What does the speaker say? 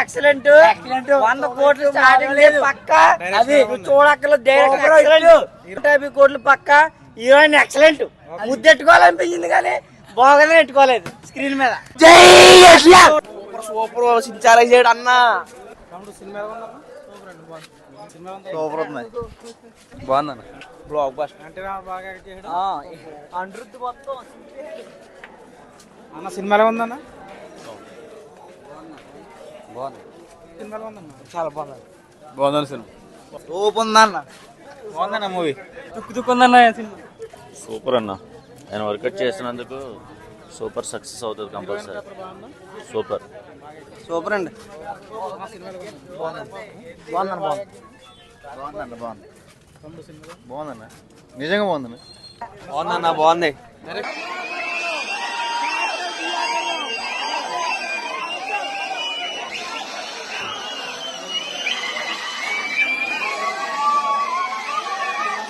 Excellent వంద కోట్లు starting పక్క. అది చూడక్కలు ఎక్సలెంట్ యాభై కోట్లు పక్క. హీరోయిన్ ఎక్సలెంట్ ముద్దెట్టుకోవాలనిపించింది కానీ బాగానే పెట్టుకోలేదు స్క్రీన్ మీద. సూపర్ సించారా చేయడు అన్న. సూపర్ ఉంది. బాగుందన్న. బ్లాక్ బస్ట్ అనిరుద్ధ్ మొత్తం. అన్న సినిమాలో ఉందన్న? చాలా బాగుంది. బాగుంది సినిమా. సూపర్ ఉందన్న బాగుందన్న మూవీ. తుక్కుందన్న సినిమా. సూపర్ అన్న ఆయన వర్కౌట్ చేసినందుకు సూపర్ సక్సెస్ అవుతుంది కంపల్సరీ. సూపర్. సూపర్ అండి బాగుందన్న బాగుంది. బాగుందన్న బాగుంది. బాగుందన్న. నిజంగా బాగుందన్న. బాగుందన్న బాగుంది.